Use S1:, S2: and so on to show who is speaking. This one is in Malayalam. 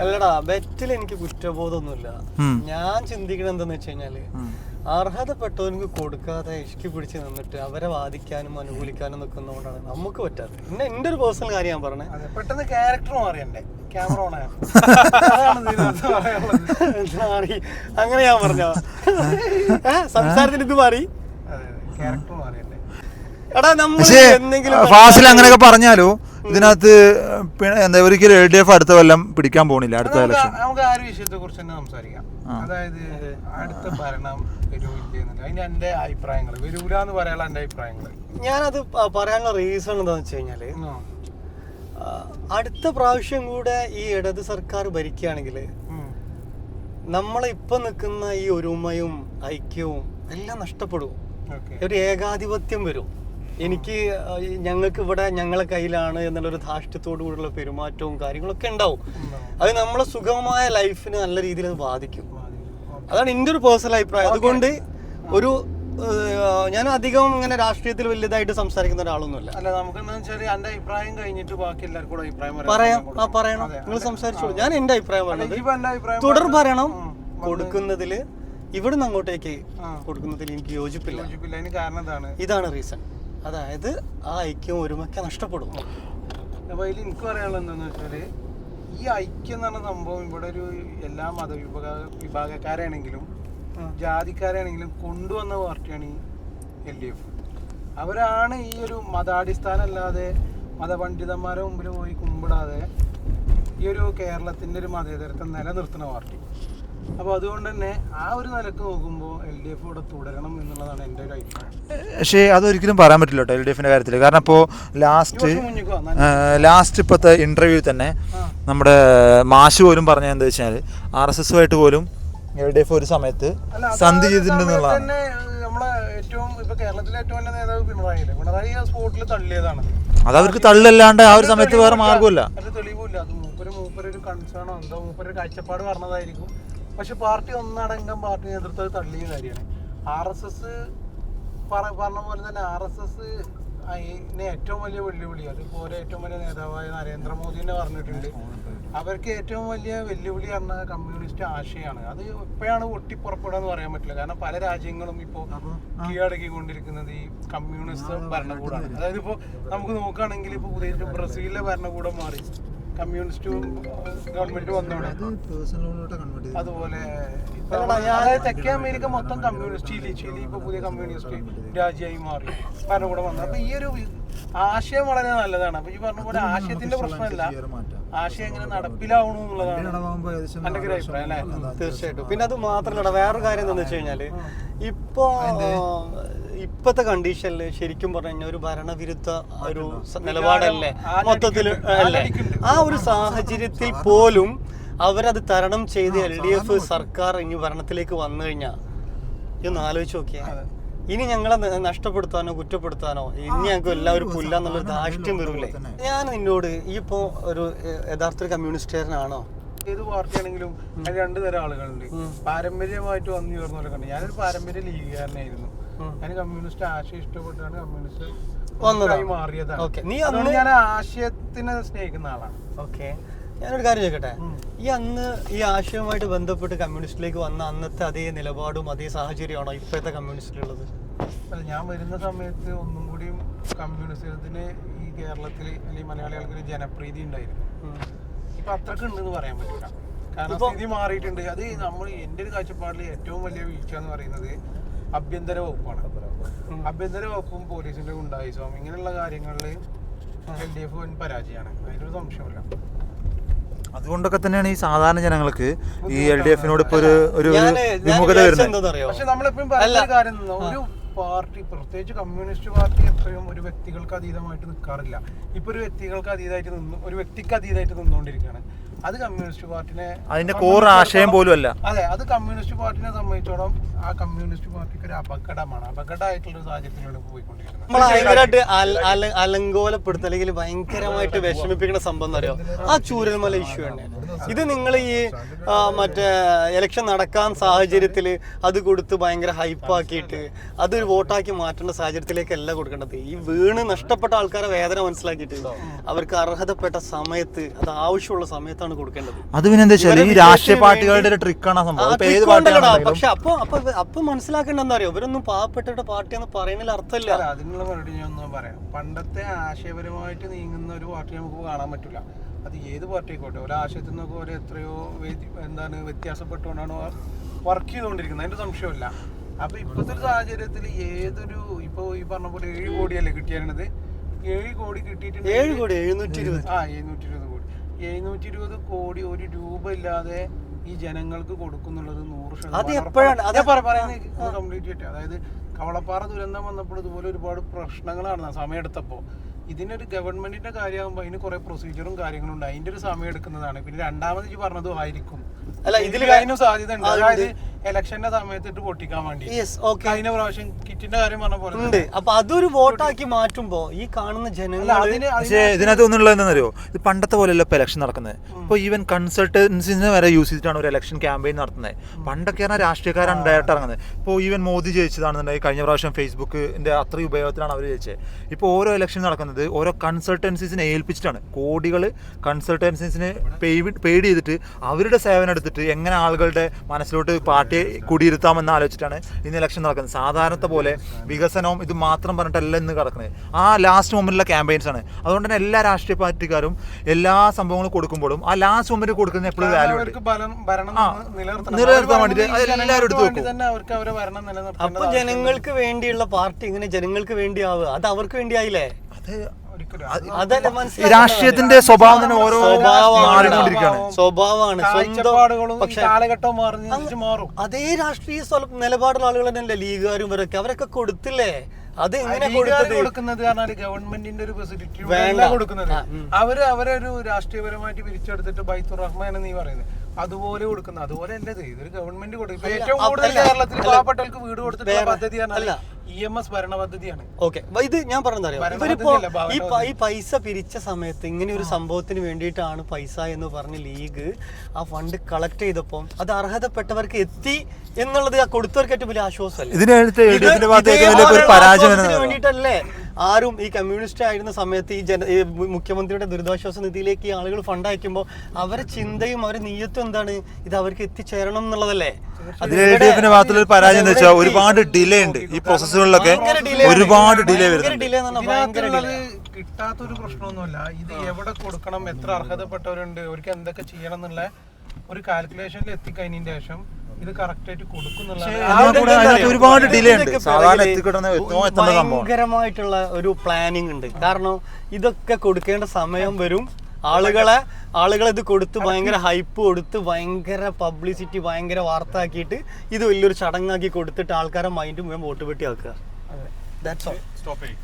S1: അല്ലടാ ബെറ്റിൽ എനിക്ക് കുറ്റബോധമൊന്നുമില്ല ഞാൻ ചിന്തിക്കണത് എന്താന്ന് വെച്ച് കഴിഞ്ഞാൽ
S2: അർഹതപ്പെട്ടവനക്ക്
S1: അർഹതപ്പെട്ടവർക്ക് കൊടുക്കാതെ ഇഷ്കി പിടിച്ച് നിന്നിട്ട് അവരെ വാദിക്കാനും അനുകൂലിക്കാനും നിൽക്കുന്നതുകൊണ്ടാണ് നമുക്ക് പറ്റാത്ത പിന്നെ എന്റെ ഒരു പേഴ്സണൽ കാര്യം ഞാൻ പറഞ്ഞത്
S3: അതെ പെട്ടെന്ന് ക്യാരക്ടർ മാറിയണ്ടേ? ക്യാമറ ഓൺ
S1: മാറി അങ്ങനെ ഞാൻ പറഞ്ഞ സംസാരത്തിന് ഇത് മാറി.
S3: ക്യാരക്ടർ മാറിയണ്ടേ?
S1: എടാ നമ്മൾ എന്തെങ്കിലും
S2: ഫാസിൽ അങ്ങനെയൊക്കെ പറഞ്ഞാലോ? ഇതിനകത്ത് പിന്നെ എന്താ ഒരിക്കലും എൽ ഡി എഫ് അടുത്ത കൊല്ലം പിടിക്കാൻ പോണില്ല അടുത്ത ഇലക്ഷൻ
S3: നമുക്ക് ആ ഒരു വിഷയത്തെ കുറിച്ച് തന്നെ സംസാരിക്കാം. അതായത് അടുത്ത ഭരണം വരൂല്ലേ എന്നുള്ളത് അതിന് എന്റെ അഭിപ്രായങ്ങൾ വരൂല എന്ന് പറയാനുള്ള എന്റെ അഭിപ്രായങ്ങൾ.
S1: ഞാനത് പറയാനുള്ള റീസൺ എന്താണെന്ന് വെച്ച് കഴിഞ്ഞാൽ അടുത്ത പ്രാവശ്യം കൂടെ ഈ ഇടത് സർക്കാർ ഭരിക്കുകയാണെങ്കിൽ നമ്മളെ ഇപ്പൊ നിൽക്കുന്ന ഈ ഒരുമയും ഐക്യവും എല്ലാം നഷ്ടപ്പെടും. ഒരു ഏകാധിപത്യം വരും. എനിക്ക് ഞങ്ങൾക്ക് ഇവിടെ ഞങ്ങളെ കയ്യിലാണ് എന്നുള്ളൊരു ധാഷ്ട്യത്തോടു കൂടിയുള്ള പെരുമാറ്റവും കാര്യങ്ങളൊക്കെ ഉണ്ടാവും. അത് നമ്മളെ സുഖമായ ലൈഫിന് നല്ല രീതിയിൽ അത് ബാധിക്കും. അതാണ് എന്റെ ഒരു പേഴ്സണൽ അഭിപ്രായം. അതുകൊണ്ട് ഒരു ഞാൻ അധികം ഇങ്ങനെ രാഷ്ട്രീയത്തിൽ വലിയതായിട്ട് സംസാരിക്കുന്ന ഒരാളൊന്നുമല്ല.
S3: അല്ല നമുക്ക് എന്റെ അഭിപ്രായം കഴിഞ്ഞിട്ട് ബാക്കി എല്ലാവർക്കും അഭിപ്രായം പറയാം.
S1: ആ പറയണം. നിങ്ങൾ സംസാരിച്ചോളൂ. ഞാൻ
S3: എന്റെ അഭിപ്രായം
S1: തുടർ
S3: പറയണം
S1: ഭരണം. കൊടുക്കുന്നതിൽ ഇവിടുന്ന് അങ്ങോട്ടേക്ക്. കൊടുക്കുന്നതിൽ എനിക്ക് യോജിപ്പില്ല. ഇതാണ് റീസൺ അതായത് ആ ഐക്യം ഒരുമൊക്കെ നഷ്ടപ്പെടും
S3: അപ്പൊ അതിൽ എനിക്ക് പറയാനുള്ളത് എന്താന്ന് വെച്ചാൽ ഈ ഐക്യം എന്ന് പറഞ്ഞ സംഭവം ഇവിടെ ഒരു എല്ലാ മതവിഭാഗ വിഭാഗക്കാരാണെങ്കിലും ജാതിക്കാരാണെങ്കിലും കൊണ്ടുവന്ന പാർട്ടിയാണ് ഈ എൽ ഡി എഫ്. അവരാണ് ഈ ഒരു മതാടിസ്ഥാനം അല്ലാതെ മതപണ്ഡിതന്മാരെ മുമ്പിൽ പോയി കുമ്പിടാതെ ഈ ഒരു കേരളത്തിന്റെ ഒരു മതേതരത്വം നിലനിർത്തുന്ന പാർട്ടി. അപ്പോൾ അതുകൊണ്ട് തന്നെ ആ ഒരു നിലയ്ക്ക് നോക്കുമ്പോൾ എൽ ഡി എഫ് ഇവിടെ തുടരണം എന്നുള്ളതാണ് എന്റെ ഒരു അഭിപ്രായം.
S2: പക്ഷേ അതൊരിക്കലും പറയാൻ പറ്റില്ല കേട്ടോ എൽ ഡി എഫിന്റെ കാര്യത്തിൽ കാരണം ഇപ്പോൾ ലാസ്റ്റ് ലാസ്റ്റ് ഇപ്പോഴത്തെ ഇന്റർവ്യൂ തന്നെ നമ്മുടെ മാഷ് പോലും പറഞ്ഞത് എന്താ വെച്ചാൽ ആർ എസ് ആയിട്ട് പോലും എൽ ഡി എഫ് ഒരു സമയത്ത് സന്ധി ചെയ്തിട്ടുണ്ടെന്നുള്ളതാണ്
S3: ഏറ്റവും ഇപ്പൊ കേരളത്തിലെ ഏറ്റവും വലിയ നേതാവ് പിണറായി പിണറായി ആ സ്പോട്ടിൽ തള്ളിയതാണ്.
S2: അത് അവർക്ക് തള്ളല്ലാണ്ട് ആ ഒരു സമയത്ത് വേറെ മാർഗമില്ല
S3: തെളിവില്ല. അത് മൂപ്പര് മൂപ്പര് ഒരു കൺസേണോ എന്തോ മൂപ്പര് കാഴ്ചപ്പാട് പറഞ്ഞതായിരിക്കും. പക്ഷെ പാർട്ടി ഒന്നടങ്കം പാർട്ടി നേതൃത്വം തള്ളിയ കാര്യമാണ്. ആർ എസ് എസ് പറഞ്ഞ പോലെ തന്നെ ആർ എസ് എസ് അതിന് ഏറ്റവും വലിയ വെല്ലുവിളി അതുപോലെ ഏറ്റവും വലിയ നേതാവായ നരേന്ദ്രമോദി തന്നെ പറഞ്ഞിട്ടുണ്ട്. അവർക്ക് ഏറ്റവും വലിയ വെല്ലുവിളി എന്ന കമ്മ്യൂണിസ്റ്റ് ആശയമാണ്. അത് എപ്പോഴാണ് പൊട്ടിപ്പുറപ്പെടുക എന്ന് പറയാൻ പറ്റില്ല. കാരണം പല രാജ്യങ്ങളും ഇപ്പോൾ കീഴടക്കിക്കൊണ്ടിരിക്കുന്നത് ഈ കമ്മ്യൂണിസ്റ്റ് ഭരണകൂടമാണ് അതായത് ഇപ്പോൾ നമുക്ക് നോക്കുകയാണെങ്കിൽ ഇപ്പോൾ പുതിയ ബ്രസീലിലെ ഭരണകൂടം മാറി. കമ്മ്യൂണിസ്റ്റ് ഗവൺമെന്റ് വന്നോടെ അതുപോലെ ഇപ്പൊ അതായത് തെക്കേ അമേരിക്ക മൊത്തം കമ്മ്യൂണിസ്റ്റ് ചിലി ചിലി ഇപ്പൊ പുതിയ കമ്മ്യൂണിസ്റ്റ് രാജ്യമായി മാറി. ഭരണകൂടം വന്നു. അപ്പൊ ഈ ഒരു ആശയം വളരെ നല്ലതാണ്. അപ്പൊ ഈ പറഞ്ഞ പോലെ ആശയത്തിന്റെ പ്രശ്നമല്ല. ആശയം എങ്ങനെ നടപ്പിലാവണു എന്നുള്ളതാണ് എന്റെ ഒരു അഭിപ്രായം അല്ലെ?
S1: തീർച്ചയായിട്ടും. പിന്നെ അത് മാത്രമല്ല വേറൊരു കാര്യം എന്താണെന്ന് വെച്ച് കഴിഞ്ഞാൽ ഇപ്പോ ഇപ്പത്തെ കണ്ടീഷനിൽ ശരിക്കും പറഞ്ഞ ഒരു ഭരണവിരുദ്ധ ഒരു നിലപാടല്ലേ? മൊത്തത്തിൽ അല്ലേ? ആ ഒരു സാഹചര്യത്തിൽ പോലും അവരത് തരണം ചെയ്ത് എൽ ഡി എഫ് സർക്കാർ ഇനി ഭരണത്തിലേക്ക് വന്നു കഴിഞ്ഞാൽ ഇതൊന്ന് ആലോചിച്ച് നോക്കിയാൽ ഇനി ഞങ്ങളെ നഷ്ടപ്പെടുത്താനോ കുറ്റപ്പെടുത്താനോ ഇനി ഞങ്ങൾക്ക് എല്ലാവരും പുല്ലാന്നുള്ളൊരു ധാഷ്ട്യം വരൂലേ? ഞാൻ നിന്നോട് ഈ ഇപ്പോ ഒരു യഥാർത്ഥ കമ്മ്യൂണിസ്റ്റുകാരനാണോ
S3: ഏത് പാർട്ടി ആണെങ്കിലും അതിൽ രണ്ടു തരം ആളുകളുണ്ട്. പാരമ്പര്യമായിട്ട് വന്നു ചേർന്നവരൊക്കെ ഞാനൊരു പാരമ്പര്യ ലീഗുകാരനായിരുന്നു. ഞാൻ കമ്മ്യൂണിസ്റ്റ് ആശയം ഇഷ്ടപ്പെട്ടാണ് കമ്മ്യൂണിസ്റ്റ് മാറിയതാണ്.
S1: നീ അന്ന്
S3: ഞാൻ ആശയത്തിനെ സ്നേഹിക്കുന്ന ആളാണ്.
S1: ഓക്കെ. ഞാനൊരു കാര്യം ചോദിക്കട്ടെ? ഈ അന്ന് ഈ ആശയവുമായിട്ട് ബന്ധപ്പെട്ട് കമ്മ്യൂണിസ്റ്റിലേക്ക് വന്ന അന്നത്തെ അതേ നിലപാടും അതേ സാഹചര്യമാണോ ഇപ്പോഴത്തെ കമ്മ്യൂണിസ്റ്റിലുള്ളത്?
S3: അല്ല, ഞാൻ വരുന്ന സമയത്ത് ഒന്നും കൂടിയും കമ്മ്യൂണിസത്തിന് ഈ കേരളത്തിൽ അല്ലെങ്കിൽ മലയാളികൾക്ക് ഒരു ജനപ്രീതി ഉണ്ടായിരുന്നു. ഇപ്പൊ അത്രയ്ക്ക് ഉണ്ടെന്ന് പറയാൻ പറ്റില്ല കാരണം സ്ഥിതി മാറിയിട്ടുണ്ട്. അത് നമ്മൾ എന്റെ ഒരു കാഴ്ചപ്പാടിൽ ഏറ്റവും വലിയ വീഴ്ച എന്ന് പറയുന്നത് അഭ്യന്തര വകുപ്പാണ്. അഭ്യന്തര വകുപ്പും പോലീസിന്റെ സ്വാമി ഇങ്ങനെയുള്ള കാര്യങ്ങളിൽ എൽ ഡി എഫ് വൻ പരാജയമാണ്. അതിലൊരു സംശയമില്ല
S2: അതുകൊണ്ടൊക്കെ തന്നെയാണ് ഈ സാധാരണ ജനങ്ങൾക്ക് ഈ എൽ ഡി എഫിനോട് ഇപ്പൊ ഒരു വിമുഖത വരുന്നത്?
S3: പക്ഷെ നമ്മളെപ്പോഴും പറയുന്ന കാര്യം ഒരു പാർട്ടി പ്രത്യേകിച്ച് കമ്മ്യൂണിസ്റ്റ് പാർട്ടി എപ്പോഴും ഒരു വ്യക്തികൾക്ക് അതീതമായിട്ട് നിൽക്കാറില്ല. ഇപ്പൊ ഒരു വ്യക്തികൾക്ക് അതീതമായിട്ട് നിന്ന് ഒരു വ്യക്തിക്ക് അതീതമായിട്ട് നിന്നുകൊണ്ടിരിക്കുകയാണ്. അത് കമ്മ്യൂണിസ്റ്റ് പാർട്ടിനെ
S2: അതിന്റെ കോർ ആശയം പോലും അല്ല.
S3: അതെ അത് കമ്മ്യൂണിസ്റ്റ് പാർട്ടിനെ സംബന്ധിച്ചോളം ആ കമ്മ്യൂണിസ്റ്റ് പാർട്ടിക്ക് ഒരു അപകടമാണ്. അപകടമായിട്ടുള്ള ഒരു സാഹചര്യത്തിലൂടെ പോയിക്കൊണ്ടിരിക്കുന്നത്.
S1: നമ്മൾ ഭയങ്കരമായിട്ട് അല- അല- അലങ്കോലപ്പെടുത്ത അല്ലെങ്കിൽ ഭയങ്കരമായിട്ട് വിഷമിപ്പിക്കുന്ന സംഭവം അറിയോ? ആ ചൂരൽമല ഇഷ്യൂ തന്നെ. ഇത് നിങ്ങൾ ഈ മറ്റേ ഇലക്ഷൻ നടക്കാൻ സാഹചര്യത്തിൽ അത് കൊടുത്ത് ഭയങ്കര ഹൈപ്പാക്കിയിട്ട് അതൊരു വോട്ടാക്കി മാറ്റേണ്ട സാഹചര്യത്തിലേക്കല്ല കൊടുക്കേണ്ടത്. ഈ വീണ് നഷ്ടപ്പെട്ട ആൾക്കാരെ വേദന മനസ്സിലാക്കിയിട്ട് അവർക്ക് അർഹതപ്പെട്ട സമയത്ത് അത് ആവശ്യമുള്ള സമയത്താണ് കൊടുക്കേണ്ടത്.
S2: അത് പിന്നെ എന്താ വെച്ചാൽ ഈ രാഷ്ട്രീയ പാർട്ടികളുടെ ഒരു ട്രിക്കാണ് സംഭവം. ഇപ്പൊ ഏത്
S1: trick പക്ഷെ അപ്പൊ അപ്പൊ അപ്പൊ മനസ്സിലാക്കേണ്ട എന്താ അറിയോ? ഇവരൊന്നും പാവപ്പെട്ടവരുടെ പാർട്ടിയാന്ന് പറയുന്നതിൽ അർത്ഥമില്ല.
S3: അല്ല, അതിനുള്ള മറുപടി ഞാൻ ഒന്ന് പറയാം. പണ്ടത്തെ ആശയപരമായിട്ട് നീങ്ങുന്ന ഒരു പാർട്ടി നമുക്ക് കാണാൻ പറ്റില്ല അത് ഏത് പാർട്ടി ആയിക്കോട്ടെ? ഒരു ആശയത്തിൽ നിന്നൊക്കെ ഒരു എത്രയോ എന്താണ് വ്യത്യാസപ്പെട്ടുകൊണ്ടാണ് വർക്ക് ചെയ്തുകൊണ്ടിരിക്കുന്നത്. അതിന്റെ സംശയമില്ല അപ്പൊ ഇപ്പോഴത്തെ ഒരു സാഹചര്യത്തിൽ ഏതൊരു ഇപ്പൊ ഈ പറഞ്ഞ പോലെ ഏഴ് കോടിയല്ലേ കിട്ടിയാണത് ഏഴ് കോടി കിട്ടിയിട്ടുണ്ട്
S1: ഏഴ് കോടി എഴുന്നൂറ്റി ഇരുപത്
S3: ആ എഴുന്നൂറ്റി ഇരുപത് കോടി. എഴുന്നൂറ്റി ഇരുപത് കോടി ഒരു രൂപ ഇല്ലാതെ ഈ ജനങ്ങൾക്ക് കൊടുക്കുന്നുള്ളത് നൂറ് ശതമാനം കംപ്ലീറ്റ് ആയിട്ട്. അതായത് കവളപ്പാറ ദുരന്തം വന്നപ്പോൾ ഇതുപോലെ ഒരുപാട് പ്രശ്നങ്ങളാണ് സമയമെടുത്തപ്പോൾ. ഇതിനൊരു ഗവൺമെന്റിന്റെ കാര്യമാകുമ്പോൾ അതിന് കുറെ പ്രൊസീജിയറും കാര്യങ്ങളും ഉണ്ട്. അതിന്റെ ഒരു സമയം എടുക്കുന്നതാണ്. പിന്നെ രണ്ടാമത് പറഞ്ഞതും ആയിരിക്കും.
S1: അല്ല,
S3: ഇതിൽ കാര്യം സാധ്യത ഉണ്ട്. അതായത് ഇലക്ഷന്റെ സമയത്ത് ഇട്ട് പൊട്ടിക്കാൻ വേണ്ടി.
S1: യെസ് ഓക്കെ
S3: കഴിഞ്ഞ പ്രാവശ്യം കിറ്റിന്റെ കാര്യം പറഞ്ഞ പോലെ
S1: ഉണ്ട്. അപ്പൊ അതൊരു വോട്ടാക്കി മാറ്റുമ്പോ ഈ കാണുന്ന ജനങ്ങൾ
S3: അതിന്
S2: പക്ഷേ ഇതിനകത്ത് ഒന്നുള്ളത് എന്താണെന്നറിയോ? ഇത് പണ്ടത്തെ പോലെയല്ല ഇപ്പൊ ഇലക്ഷൻ നടക്കുന്നത്. ഇപ്പൊ ഈവൻ കൺസൾട്ടൻസിനെ വരെ യൂസ് ചെയ്തിട്ടാണ് ഒരു ഇലക്ഷൻ ക്യാമ്പയിൻ നടത്തുന്നത്. പണ്ടൊക്കെ പറഞ്ഞാൽ രാഷ്ട്രീയക്കാരാണ് ഡയറക്റ്റ് ഇറങ്ങുന്നത്. ഇപ്പോൾ ഈവൻ മോദി ജയിച്ചതാണെന്നുണ്ടെങ്കിൽ കഴിഞ്ഞ പ്രാവശ്യം ഫേസ്ബുക്കിന്റെ അത്രയും ഉപയോഗത്തിലാണ് അവർ ജയിച്ചത്. ഇപ്പോൾ ഓരോ ഇലക്ഷൻ നടക്കുന്നത് ഓരോ കൺസൾട്ടൻസീസിനെ ഏൽപ്പിച്ചിട്ടാണ്. കോടികൾ കൺസൾട്ടൻസിനെ പെയ്ഡ് പെയ്ഡ് ചെയ്തിട്ട് അവരുടെ സേവനം എടുത്തിട്ട് എങ്ങനെ ആളുകളുടെ മനസ്സിലോട്ട് പാർട്ടിയെ കുടിയിരുത്താമെന്ന് ആലോചിച്ചിട്ടാണ് ഇന്ന് ഇലക്ഷൻ നടക്കുന്നത്. സാധാരണത്തെ പോലെ വികസനവും ഇത് മാത്രം പറഞ്ഞിട്ടല്ല ഇന്ന് കിടക്കുന്നത്. ആ ലാസ്റ്റ് മൊമെന്റിലെ ക്യാമ്പയിൻസ് ആണ്. അതുകൊണ്ട് തന്നെ എല്ലാ രാഷ്ട്രീയ പാർട്ടിക്കാരും എല്ലാ സംഭവങ്ങളും കൊടുക്കുമ്പോഴും ആ ലാസ്റ്റ് മൊമെന്റ് കൊടുക്കുന്ന എപ്പോഴും വാല്യൂ നിലനിർത്താൻ വേണ്ടിയിട്ട്
S3: എല്ലാവരും
S2: എടുത്തു വെക്കും.
S1: അപ്പൊ ജനങ്ങൾക്ക് വേണ്ടിയുള്ള പാർട്ടി ഇങ്ങനെ ജനങ്ങൾക്ക് വേണ്ടിയാവുക. അത് അവർക്ക് വേണ്ടിയായില്ലേ?
S2: അത് രാഷ്ട്രീയത്തിന്റെ സ്വഭാവം തന്നെ ഓരോ
S1: സ്വഭാവമാണ്.
S2: മാറിക്കൊണ്ടിരിക്കുകയാണ്.
S1: സ്വഭാവമാണ്.
S3: കാലഘട്ടം മാറും
S1: അതേ രാഷ്ട്രീയ സ്വല- നിലപാടുള്ള ആളുകൾ തന്നെയല്ലേ ലീഗുകാരും ഇവരൊക്കെ? അവരൊക്കെ കൊടുത്തില്ലേ? അത് എങ്ങനെ
S3: കൊടുക്കുന്നത് പറഞ്ഞാൽ ഗവൺമെന്റിന്റെ ഒരു ഫെസിലിറ്റി. കൊടുക്കുന്നത്. അവർ അവരൊരു ഒരു രാഷ്ട്രീയപരമായിട്ട് പിരിച്ചെടുത്തിട്ട് ബൈത്തുർ റഹ്മാൻ എന്ന് നീ പറയുന്നത്. അതുപോലെ കൊടുക്കുന്നത്. അതുപോലെ അല്ലത്. ഇതൊരു ഗവൺമെന്റ് കൊടുക്കും. ഏറ്റവും കൂടുതൽ കേരളത്തിൽ. പാവപ്പെട്ടവർക്ക് വീട് കൊടുത്തിട്ടുള്ള പദ്ധതിയാണ്
S1: അല്ല.
S3: ഇ എം എസ് ഭരണ പദ്ധതിയാണ്
S1: ഓക്കെ ഇത് ഞാൻ ഇവരിപ്പോ ഈ ഈ പൈസ പിരിച്ച സമയത്ത് ഇങ്ങനെ ഒരു സംഭവത്തിന് വേണ്ടിയിട്ടാണ് പൈസ എന്ന് പറഞ്ഞ് ലീഗ് ആ ഫണ്ട് കളക്ട് ചെയ്തപ്പോൾ അത് അർഹതപ്പെട്ടവർക്ക് എത്തി എന്നുള്ളത് ആ കൊടുത്തവർക്ക് ഏറ്റവും വലിയ ആശ്വാസമല്ലേ?
S2: ഇതിനടുത്ത്
S1: വേണ്ടിയിട്ടല്ലേ ആരും ഈ കമ്മ്യൂണിസ്റ്റ് ആയിരുന്ന സമയത്ത് ഈ ജന ഈ മുഖ്യമന്ത്രിയുടെ ദുരിതാശ്വാസ നിധിയിലേക്ക് ഈ ആളുകൾ ഫണ്ട് അയക്കുമ്പോൾ അവരെ ചിന്തയും അവരെ നീയത്തും എന്താണ്? ഇത് അവർക്ക് എത്തിച്ചേരണം എന്നുള്ളതല്ലേ? അതിന്
S2: ഇതിൽ എൽ ഡി എഫിന്റെ ഭാഗത്തുള്ള ഒരു പരാജയം എന്ന് വെച്ചാൽ ഒരുപാട് ഡിലേ ഉണ്ട് ഈ പ്രോസസ്സുകളിലൊക്കെ
S1: ഭയങ്കര
S2: ഒരുപാട് ഡിലേ വരുന്നുണ്ട്.
S3: കിട്ടാത്തൊരു പ്രശ്നമൊന്നുമില്ല. ഇത് എവിടെ കൊടുക്കണം? എത്ര അർഹതപ്പെട്ടവരുണ്ട്? അവർക്ക് എന്തൊക്കെ ചെയ്യണം എന്നുള്ള ഒരു കാൽക്കുലേഷനിൽ എത്തിക്കഴിഞ്ഞതിന് ശേഷം ഇത് കറക്റ്റ് ആയിട്ട് കൊടുക്കുന്നുള്ള
S2: ഒരുപാട് ഡിലേ ഉണ്ട്. സാധാരണ
S1: ഭയങ്കരമായിട്ടുള്ള ഒരു പ്ലാനിങ് ഉണ്ട്. കാരണം ഇതൊക്കെ കൊടുക്കേണ്ട സമയം വരും. ആളുകളെ ആളുകളെ ഇത് കൊടുത്ത് ഭയങ്കര ഹൈപ്പ് കൊടുത്ത് ഭയങ്കര പബ്ലിസിറ്റി ഭയങ്കര വാർത്ത ആക്കിയിട്ട് ഇത് വലിയൊരു ചടങ്ങാക്കി കൊടുത്തിട്ട് ആൾക്കാരെ മൈൻഡ് മുഴുവൻ വോട്ട് പെട്ടി ആക്കുക ദാറ്റ്സ് ഓൾ
S3: സ്റ്റോപ്പ് ചെയ്യും.